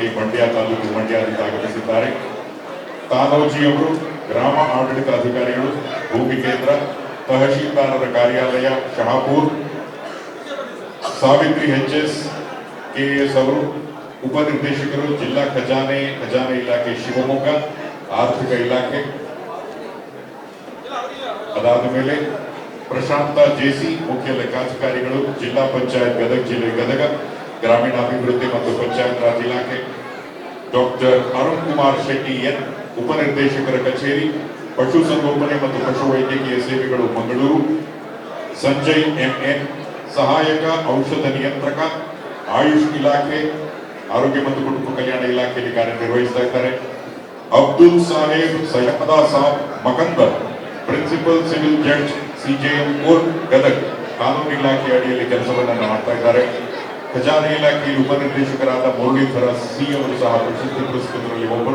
ಇಲಾಖೆ ಮಂಡ್ಯ ತಾಲೂಕು ಮಂಡ್ಯದಿಂದ ಆಗಮಿಸಿದ್ದಾರೆ ತಾನೋಜಿ ಅವರು, ಗ್ರಾಮ ಆಡಳಿತ ಅಧಿಕಾರಿಗಳು ಭೂಮಿ ಕೇಂದ್ರ, ತಹಶೀಲ್ದಾರರ ಕಾರ್ಯಾಲಯ, Shahapur, Savitri H S KS ಅವರು, ಉಪನಿರ್ದೇಶಕರು, ಜಿಲ್ಲಾ ಖಜಾನೆ ಖಜಾನೆ ಇಲಾಖೆ ಶಿವಮೊಗ್ಗ, ಆರ್ಥಿಕ ಇಲಾಖೆ. ಅದಾದ ಮೇಲೆ ಪ್ರಶಾಂತ ಜೇಸಿ, ಮುಖ್ಯ ಲೆಕ್ಕಾಧಿಕಾರಿಗಳು, ಜಿಲ್ಲಾ ಪಂಚಾಯತ್ ಗದಗ, ಜಿಲ್ಲೆ ಗದಗ ಗ್ರಾಮೀಣಾಭಿವೃದ್ಧಿ ಮತ್ತು ಪಂಚಾಯತ್ ರಾಜ್ ಇಲಾಖೆ. ಡಾಕ್ಟರ್ ಅರುಣ್ ಕುಮಾರ್ ಶೆಟ್ಟಿ, ಎನ್ ಉಪನಿರ್ದೇಶಕರ ಕಚೇರಿ ಪಶುಸಂಗೋಪನೆ ಮತ್ತು ಪಶು ವೈದ್ಯಕೀಯ ಸೇವೆಗಳು ಮಂಗಳೂರು. ಸಂಜಯ್, ಎಂಎನ್, ಸಹಾಯಕ, ಔಷಧ ನಿಯಂತ್ರಕ, ಆಯುಷ್ ಇಲಾಖೆ, ಆರೋಗ್ಯ ಮತ್ತು ಕುಟುಂಬ ಕಲ್ಯಾಣ ಇಲಾಖೆಯಲ್ಲಿ ಕಾರ್ಯನಿರ್ವಹಿಸ್ತಾ ಇದ್ದಾರೆ. Abdul Saheb, Syeda Sab, Makandar, principal civil judge CJM court, Gadag. ಕಾನೂನು ಇಲಾಖೆ ಅಡಿಯಲ್ಲಿ ಕೆಲಸವನ್ನು ಮಾಡ್ತಾ ಇದ್ದಾರೆ. ಖಜಾನೆ ಇಲಾಖೆಯಲ್ಲಿ ಉಪನಿರ್ದೇಶಕರಾದ ಮುರಳೀಧರ ಸಿ ಅವರು ಸಹ ಪ್ರಶಸ್ತಿ ಪುರಸ್ಕೃತರಲ್ಲಿ ಒಬ್ಬರು